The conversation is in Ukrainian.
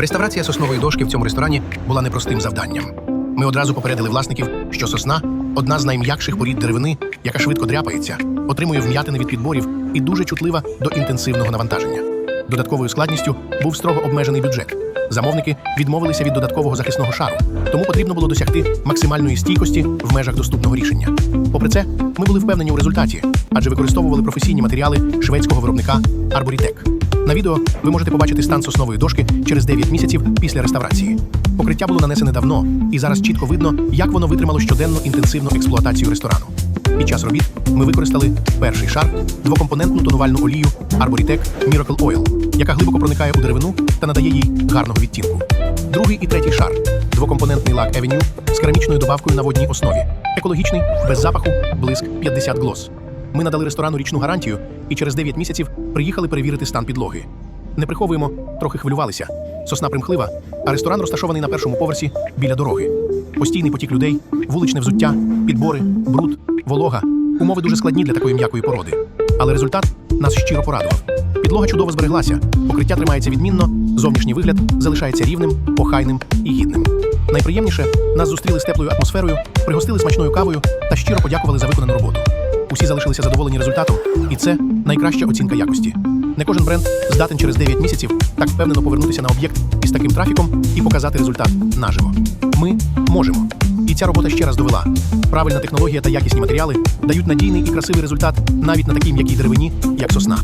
Реставрація соснової дошки в цьому ресторані була непростим завданням. Ми одразу попередили власників, що сосна одна з найм'якших порід деревини, яка швидко дряпається, отримує вм'ятини від підборів і дуже чутлива до інтенсивного навантаження. Додатковою складністю був строго обмежений бюджет. Замовники відмовилися від додаткового захисного шару, тому потрібно було досягти максимальної стійкості в межах доступного рішення. Попри це, ми були впевнені у результаті, адже використовували професійні матеріали шведського виробника Arboritec. На відео ви можете побачити стан соснової дошки через 9 місяців після реставрації. Покриття було нанесене давно, і зараз чітко видно, як воно витримало щоденну інтенсивну експлуатацію ресторану. Під час робіт ми використали перший шар двокомпонентну тонувальну олію Arboritec Miracle Oil, яка глибоко проникає у деревину та надає їй гарного відтінку. Другий і третій шар двокомпонентний лак Avenue з керамічною добавкою на водній основі, екологічний, без запаху, блиск 50 глос. Ми надали ресторану річну гарантію і через 9 місяців приїхали перевірити стан підлоги. Не приховуємо, трохи хвилювалися. Сосна примхлива, а ресторан розташований на першому поверсі біля дороги. Постійний потік людей, вуличне взуття, підбори, бруд, волога. Умови дуже складні для такої м'якої породи. Але результат нас щиро порадував. Підлога чудово збереглася, покриття тримається відмінно, зовнішній вигляд залишається рівним, охайним і гідним. Найприємніше нас зустріли з теплою атмосферою, пригостили смачною кавою та щиро подякували за виконану роботу. Усі залишилися задоволені результатом, і це найкраща оцінка якості. Не кожен бренд здатен через 9 місяців так впевнено повернутися на об'єкт із таким трафіком і показати результат наживо. Ми можемо. І ця робота ще раз довела. Правильна технологія та якісні матеріали дають надійний і красивий результат навіть на такій м'якій деревині, як сосна.